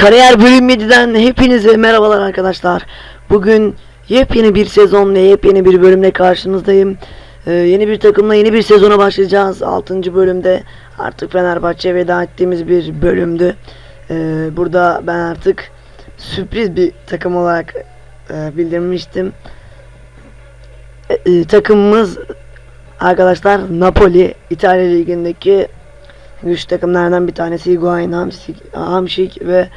Kariyer bölüm 7'den hepinize merhabalar arkadaşlar. Bugün yepyeni bir sezonla yepyeni bir bölümle karşınızdayım. Ee, yeni bir takımla yeni bir sezona başlayacağız. 6. bölümde artık Fenerbahçe veda ettiğimiz bir bölümdü. Ee, burada ben artık sürpriz bir takım olarak e, bildirmiştim. E, e, takımımız arkadaşlar Napoli İtalya Ligi'ndeki güç takımlardan bir tanesi Higuain, Hamsik, Hamşik ve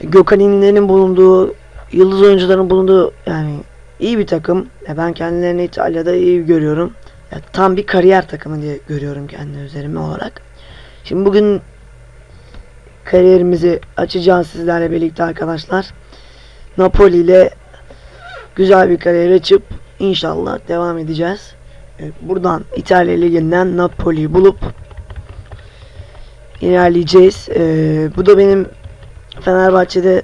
Gökhan İnler'in bulunduğu yıldız oyuncuların bulunduğu yani iyi bir takım. Ya ben kendilerini İtalya'da iyi görüyorum. Ya tam bir kariyer takımı diye görüyorum kendi üzerime olarak. Şimdi bugün kariyerimizi açacağız sizlerle birlikte arkadaşlar. Napoli ile güzel bir kariyer açıp inşallah devam edeceğiz. Evet, Buradan İtalya Ligi'nden Napoli'yi bulup ilerleyeceğiz. Ee, bu da benim Fenerbahçe'de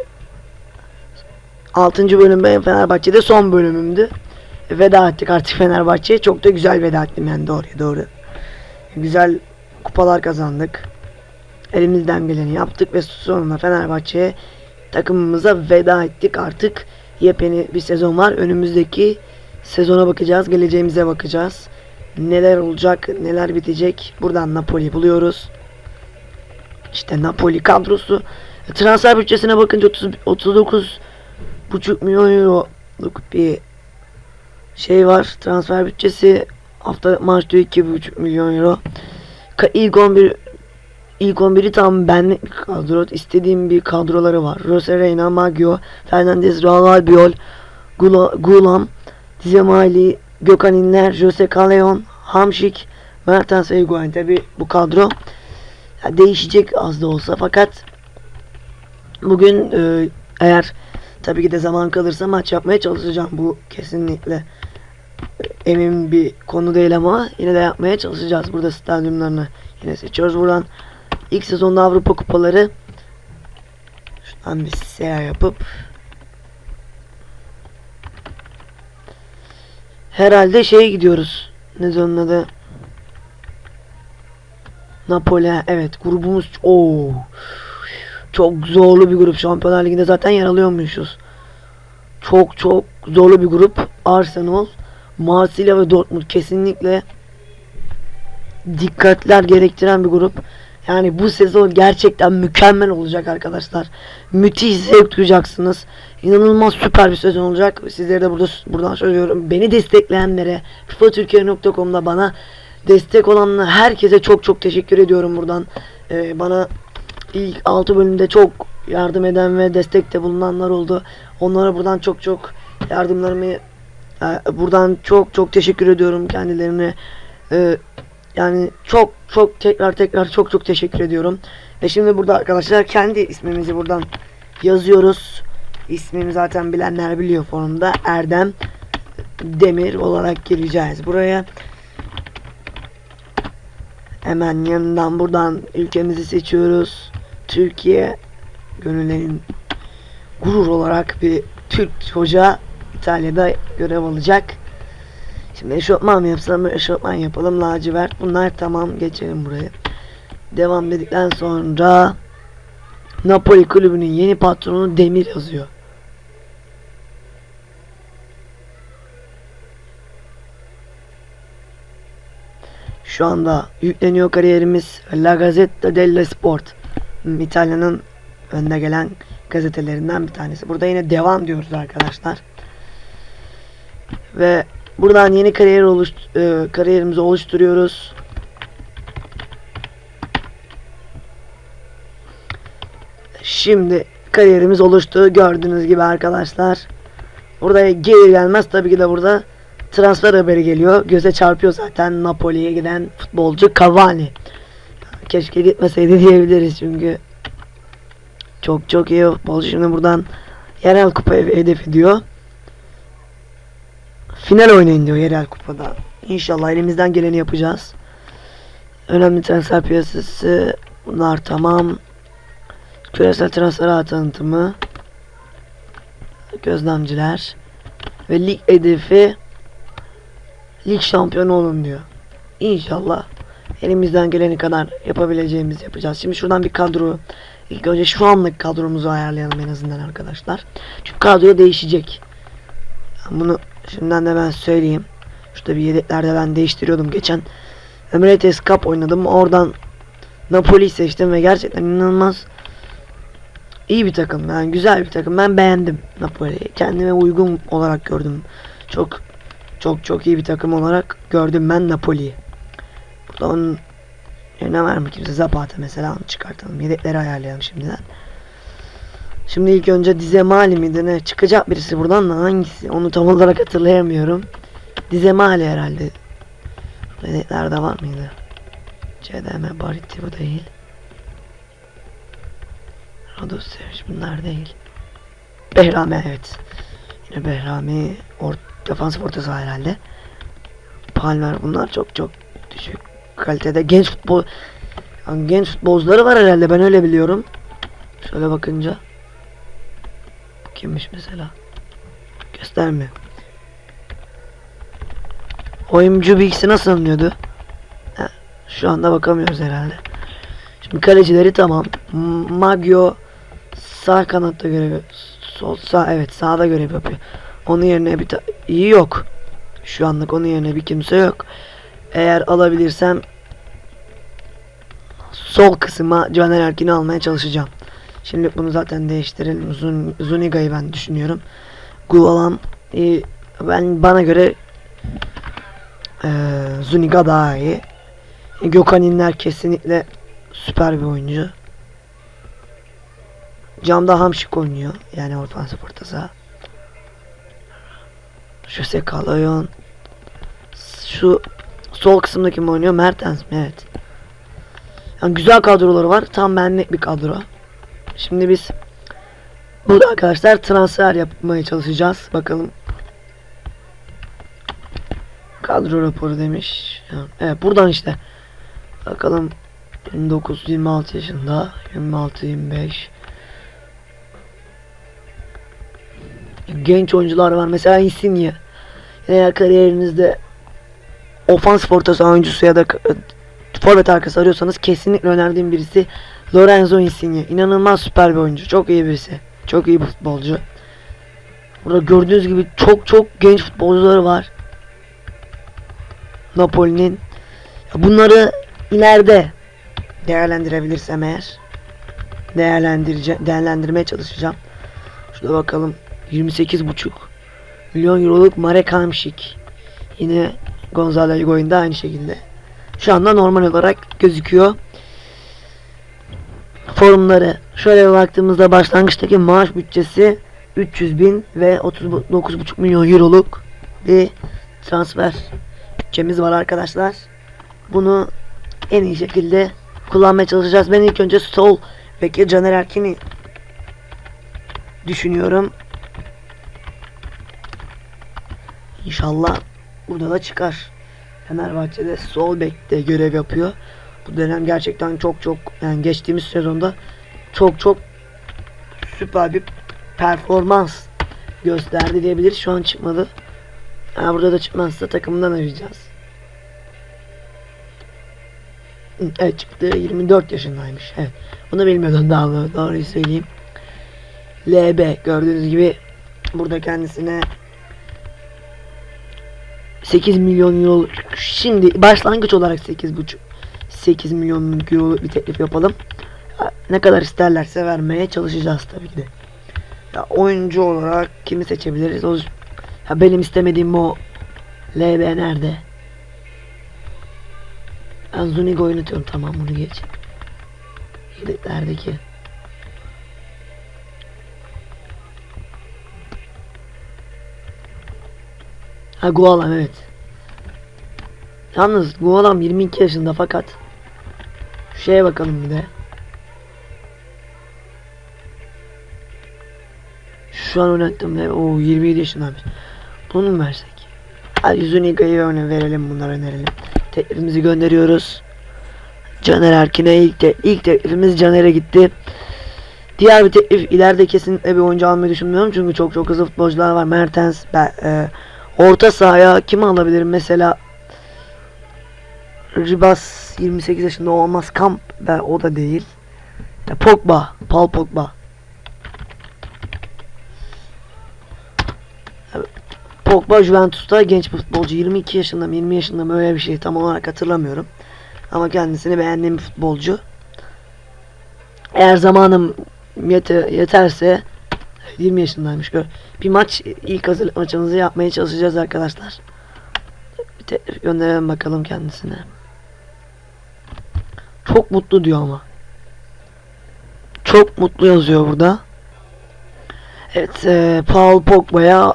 6. bölüm benim Fenerbahçe'de son bölümümdü. Veda ettik artık Fenerbahçe'ye. Çok da güzel veda ettim yani doğruya doğru. Güzel kupalar kazandık. Elimizden geleni yaptık ve sonunda Fenerbahçe'ye takımımıza veda ettik. Artık yepyeni bir sezon var. Önümüzdeki sezona bakacağız. Geleceğimize bakacağız. Neler olacak, neler bitecek. Buradan Napoli buluyoruz. İşte Napoli kadrosu transfer bütçesine bakınca 30, 39 buçuk milyon euroluk bir şey var. Transfer bütçesi hafta maç diyor 2,5 milyon euro. İlk 11 ilk 11'i tam benlik bir kadro. İstediğim bir kadroları var. Jose Reina, Maggio, Fernandez, Raul Albiol, Gula, Gulam, Dizemali, Gökhan İnler, Jose Callejon, Hamşik, Mertens ve Higuain. Tabi bu kadro ya değişecek az da olsa. Fakat bugün e, eğer tabii ki de zaman kalırsa maç yapmaya çalışacağım. Bu kesinlikle emin bir konu değil ama yine de yapmaya çalışacağız burada stadyumlarını. Yine seçiyoruz buradan. İlk sezonda Avrupa kupaları. Şuradan bir seyahat yapıp herhalde şeye gidiyoruz. Ne onun adı Napoli evet grubumuz o çok zorlu bir grup Şampiyonlar Ligi'nde zaten yer alıyormuşuz. Çok çok zorlu bir grup. Arsenal, Marsilya ve Dortmund kesinlikle dikkatler gerektiren bir grup. Yani bu sezon gerçekten mükemmel olacak arkadaşlar. Müthiş zevk duyacaksınız. İnanılmaz süper bir sezon olacak. Sizlere de burada buradan söylüyorum. Beni destekleyenlere fifatürkiye.com'da bana destek olanlara herkese çok çok teşekkür ediyorum buradan. Ee, bana ilk 6 bölümde çok yardım eden ve destekte bulunanlar oldu. Onlara buradan çok çok yardımlarımı e, buradan çok çok teşekkür ediyorum kendilerine. Ee, yani çok çok tekrar tekrar çok çok teşekkür ediyorum. Ve şimdi burada arkadaşlar kendi ismimizi buradan yazıyoruz. İsmimi zaten bilenler biliyor forumda. Erdem Demir olarak gireceğiz buraya. Hemen yanından buradan ülkemizi seçiyoruz. Türkiye gönüllerin gurur olarak bir Türk hoca İtalya'da görev alacak. Şimdi eşofman mı yapsam eşofman yapalım lacivert. Bunlar tamam geçelim buraya. Devam dedikten sonra Napoli kulübünün yeni patronu Demir yazıyor. Şu anda yükleniyor kariyerimiz La Gazzetta dello Sport. İtalya'nın önde gelen gazetelerinden bir tanesi. Burada yine devam diyoruz arkadaşlar. Ve buradan yeni kariyer oluş e, kariyerimizi oluşturuyoruz. Şimdi kariyerimiz oluştu. Gördüğünüz gibi arkadaşlar. Burada gelir gelmez tabii ki de burada transfer haberi geliyor. Göze çarpıyor zaten Napoli'ye giden futbolcu Cavani. Keşke gitmeseydi diyebiliriz çünkü çok çok iyi futbolcu. Şimdi buradan yerel kupayı hedef ediyor. Final oynayın diyor yerel kupada. İnşallah elimizden geleni yapacağız. Önemli transfer piyasası bunlar tamam. Küresel transfer tanıtımı. Gözlemciler. Ve lig hedefi lig şampiyonu olun diyor. İnşallah elimizden geleni kadar yapabileceğimizi yapacağız. Şimdi şuradan bir kadro İlk önce şu anlık kadromuzu ayarlayalım en azından arkadaşlar. Çünkü kadro değişecek. Bunu şimdiden de ben söyleyeyim. Şurada bir yedeklerde ben değiştiriyordum. Geçen Emirates Cup oynadım. Oradan Napoli seçtim ve gerçekten inanılmaz iyi bir takım. Yani güzel bir takım. Ben beğendim Napoli'yi. Kendime uygun olarak gördüm. Çok çok çok iyi bir takım olarak gördüm ben Napoli'yi. Burada onun yerine var mı kimse? Zapata mesela onu çıkartalım. Yedekleri ayarlayalım şimdiden. Şimdi ilk önce Dizemali miydi ne? Çıkacak birisi buradan da hangisi? Onu tam olarak hatırlayamıyorum. Dizemali herhalde. Yedeklerde var mıydı? CDM Bariti bu değil. Sevinç bunlar değil. Behrami evet. Yine Behrami or defans ortası herhalde. Palmer bunlar çok çok düşük kalitede genç futbol yani genç futbolcuları var herhalde ben öyle biliyorum. Şöyle bakınca. Kimmiş mesela? Göstermiyor. Oyuncu bilgisi nasıl alınıyordu? Ha, şu anda bakamıyoruz herhalde. Şimdi kalecileri tamam. M- Maggio sağ kanatta görev sol sağ evet sağda görev yapıyor. Onun yerine bir iyi yok. Şu anlık onun yerine bir kimse yok. Eğer alabilirsem sol kısma Caner Erkin'i almaya çalışacağım. Şimdi bunu zaten değiştirelim. Zun, Zuniga'yı ben düşünüyorum. Gualam iyi. Ben bana göre eee Zuniga daha iyi. Gökhan İnler kesinlikle süper bir oyuncu. Camda Hamşik oynuyor. Yani orta saha. Jose Kalayon. Şu sol kısımda kim oynuyor? Mertens mi? Evet. Yani güzel kadroları var. Tam benlik bir kadro. Şimdi biz burada arkadaşlar transfer yapmaya çalışacağız. Bakalım. Kadro raporu demiş. Evet buradan işte. Bakalım 29 26 yaşında 26 genç oyuncular var. Mesela Insigne. Eğer kariyerinizde ofans orta oyuncusu ya da k- forvet arkası arıyorsanız kesinlikle önerdiğim birisi Lorenzo Insigne. İnanılmaz süper bir oyuncu. Çok iyi birisi. Çok iyi bir futbolcu. Burada gördüğünüz gibi çok çok genç futbolcuları var. Napoli'nin. Bunları ileride değerlendirebilirsem eğer değerlendirice değerlendirmeye çalışacağım. Şurada bakalım 28,5 milyon euroluk Marek Hamšík. Yine Gonzalo Higuain de aynı şekilde. Şu anda normal olarak gözüküyor. Forumları şöyle baktığımızda başlangıçtaki maaş bütçesi 300 bin ve 39,5 milyon euroluk bir transfer bütçemiz var arkadaşlar. Bunu en iyi şekilde kullanmaya çalışacağız. Ben ilk önce sol beki Caner Erkin'i düşünüyorum. İnşallah burada da çıkar. Fenerbahçe'de sol bekte görev yapıyor. Bu dönem gerçekten çok çok yani geçtiğimiz sezonda çok çok süper bir performans gösterdi diyebiliriz. Şu an çıkmadı. Ha, burada da çıkmazsa takımdan arayacağız. Evet çıktı 24 yaşındaymış. Evet. Bunu bilmiyordum daha doğru, doğruyu söyleyeyim. LB gördüğünüz gibi burada kendisine 8 milyon euro şimdi başlangıç olarak 8,5 8 milyon euro bir teklif yapalım. Ne kadar isterlerse vermeye çalışacağız tabii ki de. Ya oyuncu olarak kimi seçebiliriz? O ya benim istemediğim o LB nerede? Ben Zuniga oynatıyorum tamam bunu geç. Yedeklerdeki. Ha Gualam evet. Yalnız Gualam 22 yaşında fakat şu şeye bakalım bir de. Şu an oynattım ve o 27 yaşındaymış. Bunu mu versek? Hadi Zuniga'yı öne verelim bunları önerelim. Teklifimizi gönderiyoruz. Caner Erkin'e ilk, te ilk teklifimiz Caner'e gitti. Diğer bir teklif ileride kesinlikle bir oyuncu almayı düşünmüyorum çünkü çok çok hızlı futbolcular var. Mertens, ben, e, orta sahaya kimi alabilirim mesela? Ribas 28 yaşında olmaz. Kamp ben o da değil. Ya Pogba. Paul Pogba. Pogba Juventus'ta genç futbolcu 22 yaşında mı 20 yaşında mı öyle bir şey tam olarak hatırlamıyorum. Ama kendisini beğendiğim bir futbolcu. Eğer zamanım yete- yeterse 20 yaşındaymış. Bir maç ilk hazırlık maçımızı yapmaya çalışacağız arkadaşlar. Bir teklif gönderelim bakalım kendisine. Çok mutlu diyor ama. Çok mutlu yazıyor burada. Evet, e, Paul Pogba'ya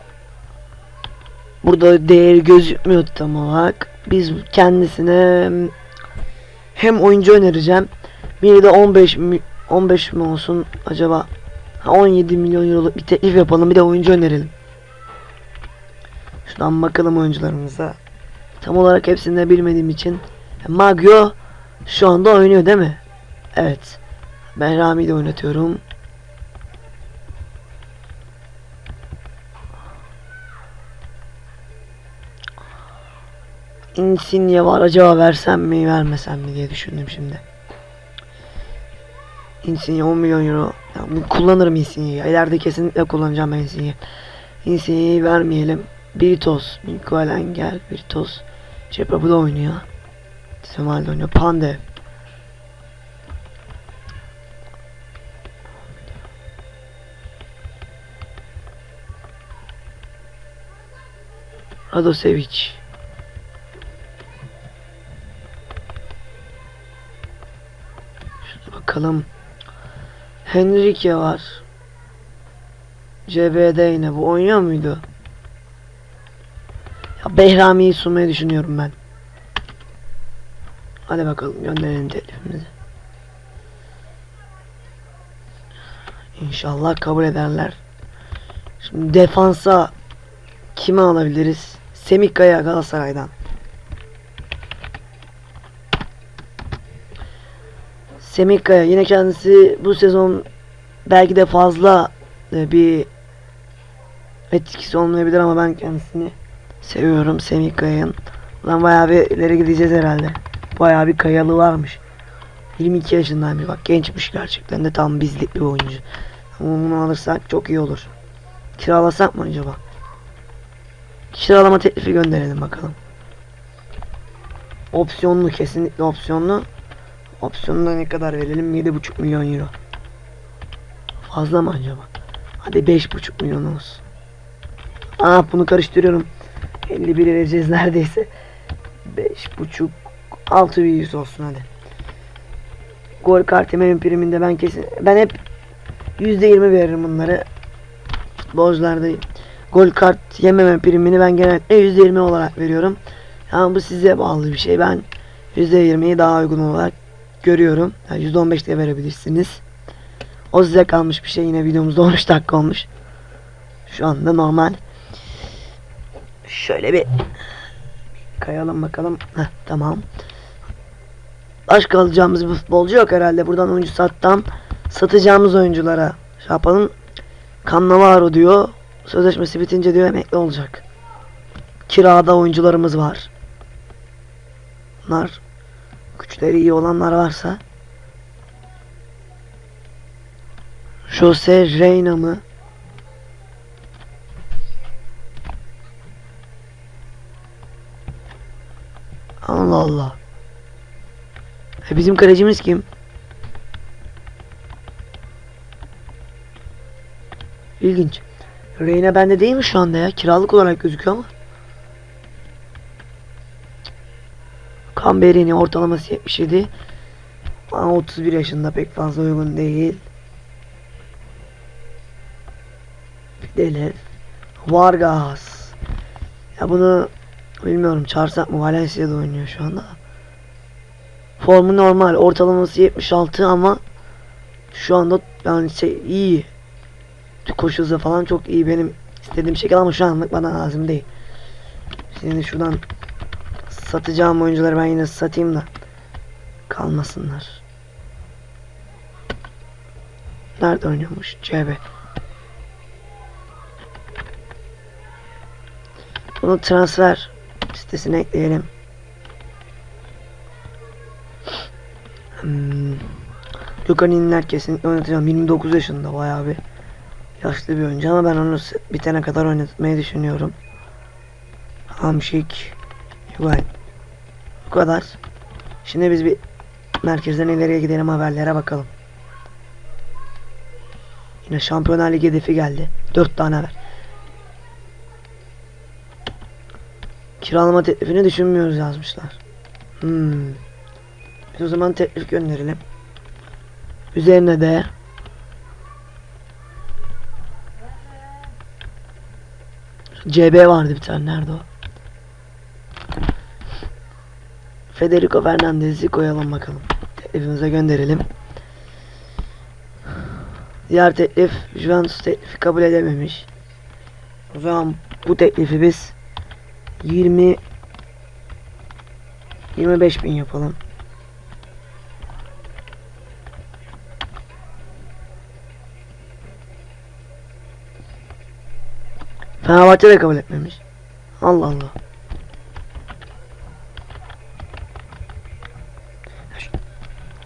burada değeri gözükmüyor tam olarak. Biz kendisine hem oyuncu önereceğim. Biri de 15 mi, 15 mi olsun acaba? Ha, 17 milyon euroluk bir teklif yapalım. Bir de oyuncu önerelim. Şuradan bakalım oyuncularımıza. Tam olarak hepsini de bilmediğim için. Magio şu anda oynuyor değil mi? Evet. Ben Rami'yi de oynatıyorum. Insigne var acaba versem mi vermesem mi diye düşündüm şimdi. Insigne 10 milyon euro. Ya, kullanırım Insigne'yi. İleride kesinlikle kullanacağım ben Insigne'yi. Insigne'yi vermeyelim. Biritos. Mikael Engel. Biritos. Cephe bu da oynuyor. Semal oynuyor. Pandev. Radosevic. Şuna bakalım. Henrique var. CB'de yine bu oynuyor muydu? Ya Behrami'yi sunmayı düşünüyorum ben. Hadi bakalım gönderelim teklifimizi. İnşallah kabul ederler. Şimdi defansa kimi alabiliriz? Semikaya Galatasaray'dan. Semikaya yine kendisi bu sezon belki de fazla e, bir etkisi olmayabilir ama ben kendisini seviyorum Semikaya'nın. Lan bayağı bir ileri gideceğiz herhalde. Bayağı bir kayalı varmış. 22 yaşındaymış bak gençmiş gerçekten de tam bizlik bir oyuncu. Ama bunu alırsak çok iyi olur. Kiralasak mı acaba? Kiralama teklifi gönderelim bakalım. Opsiyonlu kesinlikle opsiyonlu. Opsiyonuna ne kadar verelim? 7,5 milyon euro. Fazla mı acaba? Hadi 5,5 milyon olsun. Aa bunu karıştırıyorum. 51 vereceğiz neredeyse. 5,5 600 olsun hadi. Gol kartı ön priminde ben kesin ben hep %20 veririm bunları. Futbolcularda gol kart yememe primini ben genellikle %20 olarak veriyorum. Yani bu size bağlı bir şey. Ben %20'yi daha uygun olarak görüyorum. Yani %15 de verebilirsiniz. O size kalmış bir şey. Yine videomuzda 13 dakika olmuş. Şu anda normal. Şöyle bir kayalım bakalım. Heh, tamam. Başka alacağımız bir futbolcu yok herhalde. Buradan oyuncu sattan satacağımız oyunculara şey yapalım. Cannavaro diyor. Sözleşmesi bitince diyor emekli olacak. Kirada oyuncularımız var. Bunlar güçleri iyi olanlar varsa Jose Reina mı? Allah Allah. E bizim kalecimiz kim? İlginç. Reyna bende değil mi şu anda ya? Kiralık olarak gözüküyor ama. Kamberini ortalaması 77. Ama 31 yaşında pek fazla uygun değil. Fideler. Vargas. Ya bunu bilmiyorum çağırsak mı? Valencia'da oynuyor şu anda. Formu normal. Ortalaması 76 ama şu anda yani şey iyi. Koşu falan çok iyi benim istediğim şekil ama şu anlık bana lazım değil. Şimdi şuradan satacağım oyuncuları ben yine satayım da kalmasınlar. Nerede oynuyormuş? CB. Bunu transfer sitesine ekleyelim. Hmm. Gökhan İnler kesinlikle oynatacağım. 29 yaşında bayağı bir yaşlı bir oyuncu ama ben onu bitene kadar oynatmayı düşünüyorum. Hamşik. Güzel. Bu kadar. Şimdi biz bir merkezden ileriye gidelim haberlere bakalım. Yine Şampiyonlar Ligi hedefi geldi. 4 tane haber. Kiralama teklifini düşünmüyoruz yazmışlar. Hmm. Biz o zaman teklif gönderelim. Üzerine de CB vardı bir tane nerede o? Federico Fernandez'i koyalım bakalım. Teklifimize gönderelim. Diğer teklif Juventus teklifi kabul edememiş. O zaman bu teklifi biz 20 25 bin yapalım. Fenerbahçe de kabul etmemiş. Allah Allah.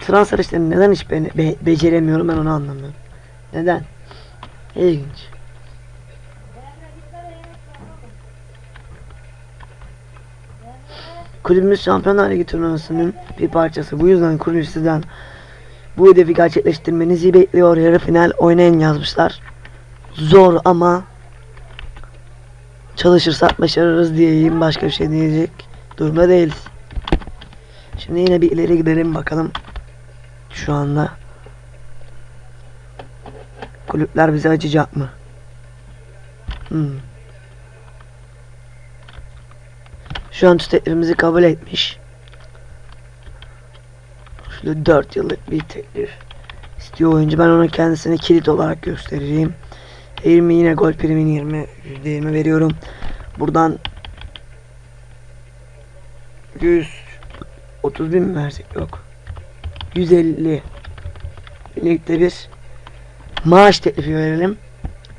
Transfer işlerini neden hiç be- be- beceremiyorum ben onu anlamıyorum. Neden? İlginç. Kulübümüz Şampiyonlar Ligi turnuvasının bir parçası. Bu yüzden kulüp sizden bu hedefi gerçekleştirmenizi bekliyor. Yarı final oynayın yazmışlar. Zor ama çalışırsak başarırız diyeyim. Başka bir şey diyecek durumda değiliz. Şimdi yine bir ileri gidelim bakalım. Şu anda kulüpler bize acıyacak mı? Hmm. Şu an teklifimizi kabul etmiş. Şöyle 4 yıllık bir teklif istiyor oyuncu. Ben ona kendisine kilit olarak göstereceğim. 20 yine gol primini 20 %20 veriyorum. Buradan 130 bin mi versek yok. 150 birlikte bir maaş teklifi verelim.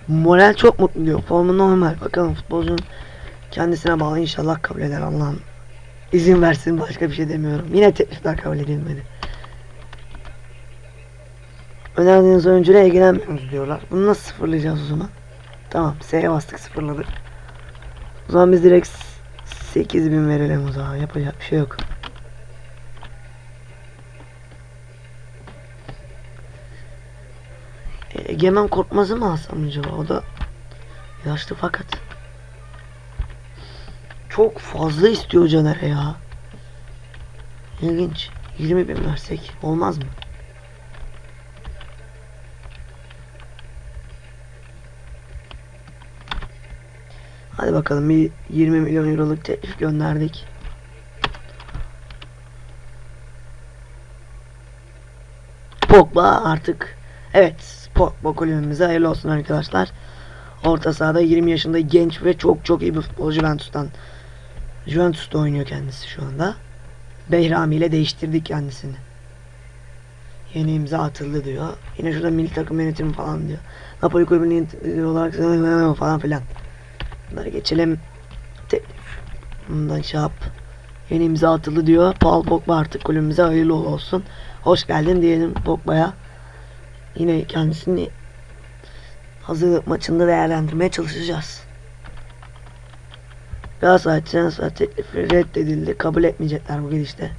Moral çok mutlu diyor. Formu normal. Bakalım futbolcunun kendisine bağlı inşallah kabul eder Allah'ım. İzin versin başka bir şey demiyorum. Yine teklifler kabul edilmedi. Önerdiğiniz oyuncuyla ilgilenmiyoruz diyorlar. Bunu nasıl sıfırlayacağız o zaman? Tamam S'ye bastık sıfırladık. O zaman biz direkt 8000 verelim o zaman. Yapacak bir şey yok. Egemen Korkmaz'ı mı alsam acaba? O da yaşlı fakat çok fazla istiyor Caner'e ya. İlginç. 20 bin versek olmaz mı? Hadi bakalım bir 20 milyon euroluk teklif gönderdik. Pogba artık evet Pogba kulübümüze hayırlı olsun arkadaşlar. Orta sahada 20 yaşında genç ve çok çok iyi bir futbolcu Juventus'tan. Juventus'ta oynuyor kendisi şu anda. Behrami ile değiştirdik kendisini. Yeni imza atıldı diyor. Yine şurada milli takım yönetimi falan diyor. Napoli kulübünün olarak falan filan. Bunları geçelim. Bundan şey yap. Yeni imza atıldı diyor. Paul Pogba artık kulübümüze hayırlı olsun. Hoş geldin diyelim Pogba'ya. Yine kendisini hazırlık maçında değerlendirmeye çalışacağız. Galatasaray transfer teklifi reddedildi. Kabul etmeyecekler bu gidişte.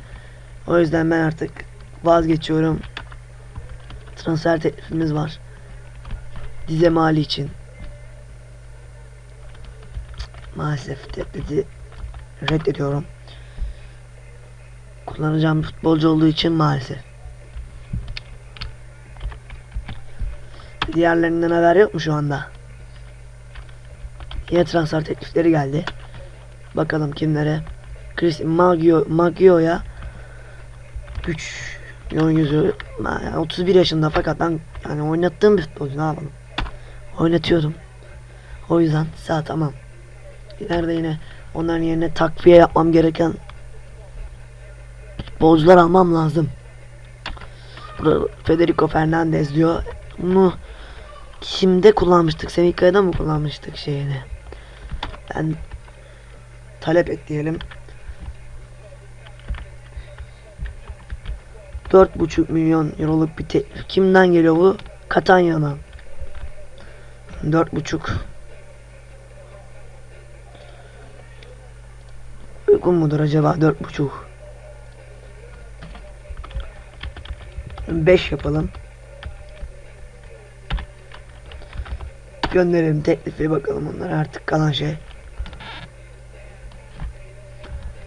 O yüzden ben artık vazgeçiyorum. Transfer teklifimiz var. Dize Mali için. Maalesef teklifi reddediyorum. Kullanacağım futbolcu olduğu için maalesef. Diğerlerinden haber yok mu şu anda? Yine transfer teklifleri geldi. Bakalım kimlere. Chris Maggio, Maggio'ya 3 milyon yüzü yani 31 yaşında fakat ben yani oynattığım bir futbolcu ne yapalım. Oynatıyordum. O yüzden sağ tamam. İleride yine onların yerine takviye yapmam gereken futbolcular almam lazım. Burada Federico Fernandez diyor. Bunu kimde kullanmıştık? Semika'da mı kullanmıştık şeyini? Ben talep et diyelim. 4,5 milyon euroluk bir teklif. Kimden geliyor bu? Katanya'dan. 4,5 Uygun mudur acaba 4,5 5 yapalım. Gönderelim teklifi bakalım onlara artık kalan şey.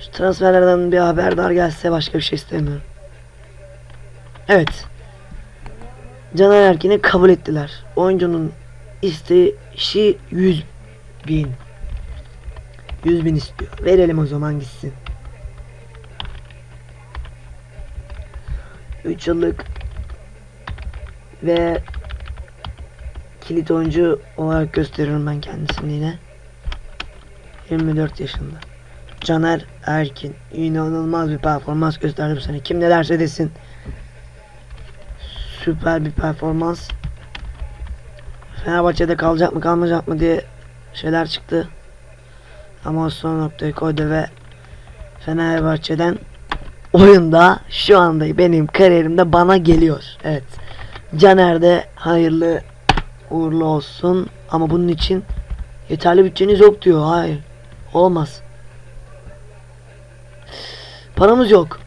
Şu transferlerden bir haberdar gelse başka bir şey istemiyorum. Evet. Caner Erkin'i kabul ettiler. Oyuncunun isteği 100 bin. 100 bin istiyor. Verelim o zaman gitsin. 3 yıllık ve kilit oyuncu olarak gösteriyorum ben kendisini yine. 24 yaşında. Caner Erkin inanılmaz bir performans gösterdi bu sene. Kim ne derse desin. Süper bir performans. Fenerbahçe'de kalacak mı kalmayacak mı diye şeyler çıktı. Ama o son noktayı koydu ve Fenerbahçe'den oyunda şu anda benim kariyerimde bana geliyor. Evet. Caner de hayırlı uğurlu olsun ama bunun için yeterli bütçeniz yok diyor. Hayır. Olmaz. Paramız yok.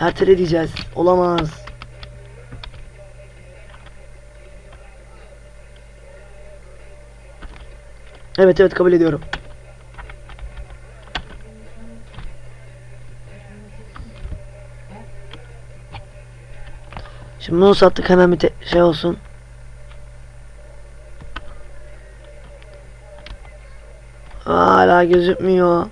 Ertele diyeceğiz. Olamaz. Evet evet kabul ediyorum. Şimdi bunu sattık hemen bir şey olsun. Hala gözükmüyor.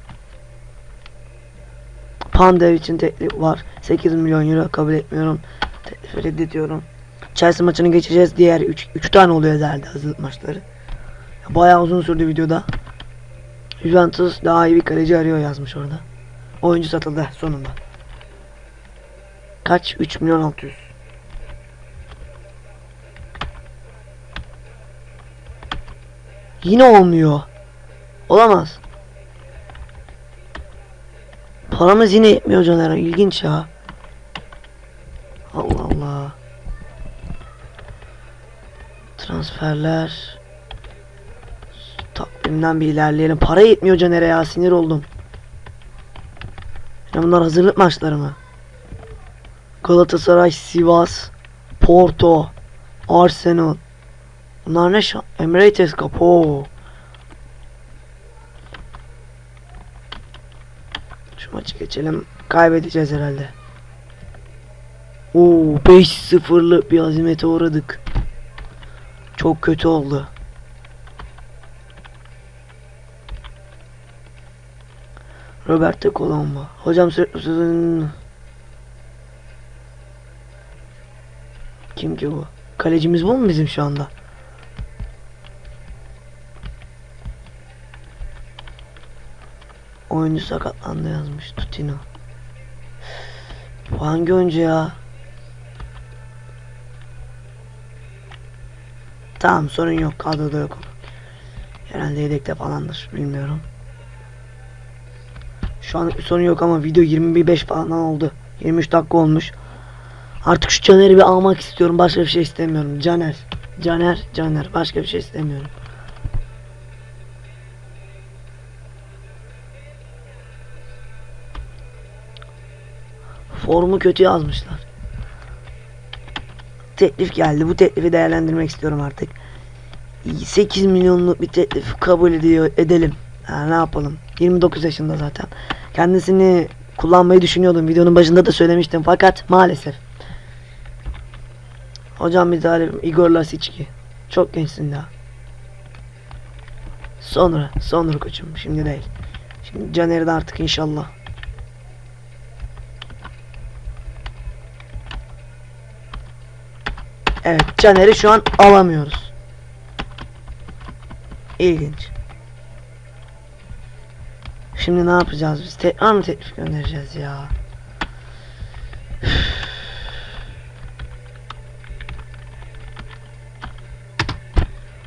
Pandev için teklif var. 8 milyon euro kabul etmiyorum. Teklifi reddediyorum. Chelsea maçını geçeceğiz. Diğer 3 3 tane oluyor herhalde hazırlık maçları. Bayağı uzun sürdü videoda. Juventus daha iyi bir kaleci arıyor yazmış orada. Oyuncu satıldı sonunda. Kaç? 3 milyon 600. Yine olmuyor. Olamaz. Paramız yine yetmiyor Caner'e. İlginç ya. Allah Allah. Transferler. Takvimden bir ilerleyelim. Para yetmiyor Caner'e ya. Sinir oldum. Ya bunlar hazırlık maçları mı? Galatasaray, Sivas, Porto, Arsenal. Bunlar ne şan? Emirates Cup. Oo. Şu maçı geçelim. Kaybedeceğiz herhalde. Oo 5-0'lık bir azimete uğradık. Çok kötü oldu. Roberto Colombo. Hocam sözün... Kim ki bu? Kalecimiz bu mu bizim şu anda? Oyuncu sakatlandı yazmış Tutino. Bu hangi oyuncu ya? Tamam sorun yok kadroda yok. Herhalde yedekte falandır bilmiyorum. Şu an sorun yok ama video 25 falan oldu. 23 dakika olmuş. Artık şu Caner'i bir almak istiyorum. Başka bir şey istemiyorum. Caner. Caner. Caner. Başka bir şey istemiyorum. Formu kötü yazmışlar. Teklif geldi. Bu teklifi değerlendirmek istiyorum artık. 8 milyonluk bir teklif kabul ediyor edelim. Ha, ne yapalım? 29 yaşında zaten. Kendisini kullanmayı düşünüyordum. Videonun başında da söylemiştim fakat maalesef. Hocam bir talibim Igor Lasicki. Çok gençsin daha. Sonra, sonra koçum. Şimdi değil. Şimdi Caner'i de artık inşallah. Evet, Caner'i şu an alamıyoruz. İlginç. Şimdi ne yapacağız biz? Tekrar mı teklif göndereceğiz ya?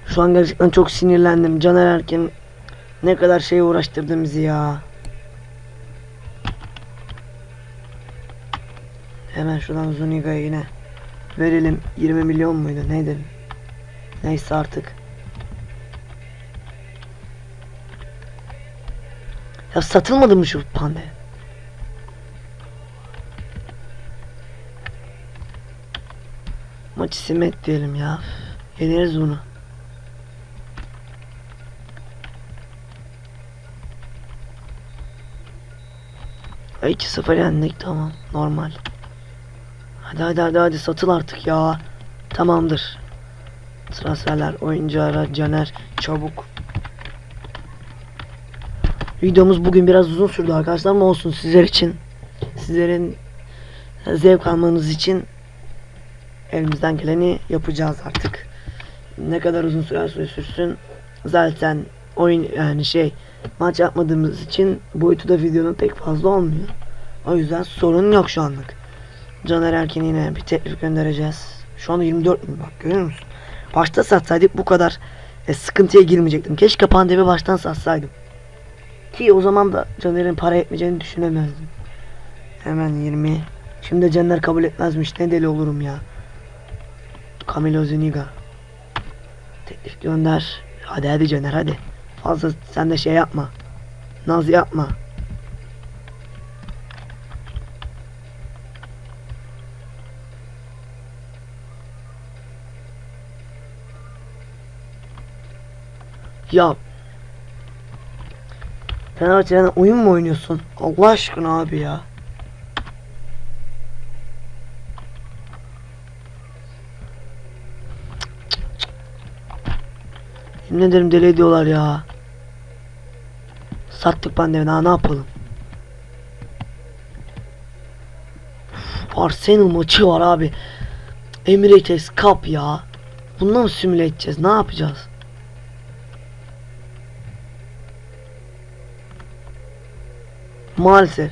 Şu an gerçekten çok sinirlendim. Caner Erkin ne kadar şey uğraştırdı bizi ya. Hemen şuradan Zuniga'ya yine verelim. 20 milyon muydu neydi? Neyse artık. Ya satılmadı mı şu pande? Maçı simet diyelim ya. Yeneriz bunu. Ya 2-0 yendik tamam normal. Hadi hadi hadi hadi satıl artık ya. Tamamdır. Transferler, oyuncu ara, Caner, çabuk. Videomuz bugün biraz uzun sürdü arkadaşlar ama olsun sizler için. Sizlerin zevk almanız için elimizden geleni yapacağız artık. Ne kadar uzun süre sürsün zaten oyun yani şey maç yapmadığımız için boyutu da videonun pek fazla olmuyor. O yüzden sorun yok şu anlık. Caner Erkin'e yine bir teklif göndereceğiz. Şu anda 24 bin bak görüyor musun? Başta satsaydık bu kadar e, sıkıntıya girmeyecektim. Keşke pandemi baştan satsaydım. Ki o zaman da Caner'in para etmeyeceğini düşünemezdim. Hemen 20. Şimdi Caner kabul etmezmiş. Ne deli olurum ya. Camilo Zuniga. Teklif gönder. Hadi hadi Caner hadi. Fazla sen de şey yapma. Naz yapma. Ya Fenerbahçe'den oyun mu oynuyorsun? Allah aşkına abi ya. Yemin ederim deli ediyorlar ya. Sattık pandemi daha ne yapalım? Üf, Arsenal maçı var abi. Emirates Cup ya. Bununla mı simüle edeceğiz? Ne yapacağız? Maalesef.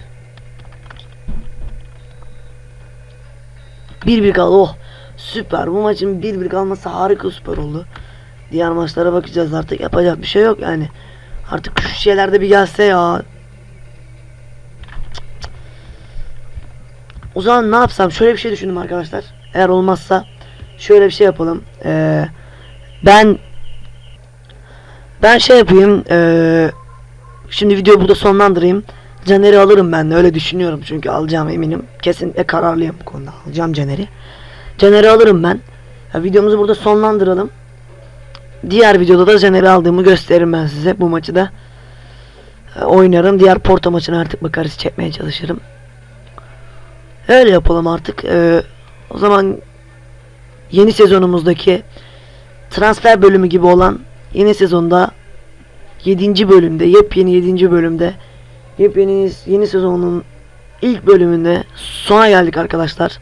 Bir bir kaldı. Oh. Süper. Bu maçın bir bir kalması harika süper oldu. Diğer maçlara bakacağız artık. Yapacak bir şey yok yani. Artık şu şeylerde bir gelse ya. O zaman ne yapsam? Şöyle bir şey düşündüm arkadaşlar. Eğer olmazsa şöyle bir şey yapalım. Ee, ben ben şey yapayım. Ee, şimdi videoyu burada sonlandırayım. Caner'i alırım ben de öyle düşünüyorum çünkü alacağım eminim. Kesinlikle kararlıyım bu konuda. Alacağım Caner'i. Caner'i alırım ben. Ya, videomuzu burada sonlandıralım. Diğer videoda da Caner'i aldığımı gösteririm ben size. Bu maçı da e, oynarım. Diğer Porto maçına artık bakarız çekmeye çalışırım. Öyle yapalım artık. Ee, o zaman yeni sezonumuzdaki transfer bölümü gibi olan yeni sezonda 7. bölümde yepyeni 7. bölümde yepyeni yeni sezonun ilk bölümünde sona geldik arkadaşlar.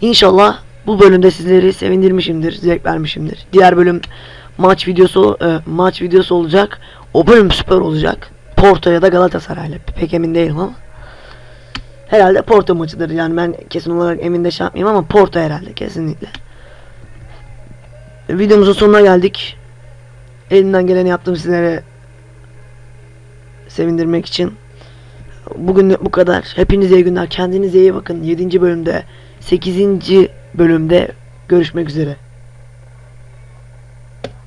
İnşallah bu bölümde sizleri sevindirmişimdir, zevk vermişimdir. Diğer bölüm maç videosu e, maç videosu olacak. O bölüm süper olacak. Porto ya da Galatasaray'la pek emin değilim ama. Herhalde Porto maçıdır. Yani ben kesin olarak emin de şey yapmayayım ama Porto herhalde kesinlikle. Videomuzun sonuna geldik. Elimden geleni yaptım sizlere sevindirmek için. Bugün bu kadar. Hepinize iyi günler. Kendinize iyi bakın. 7. bölümde 8. bölümde görüşmek üzere.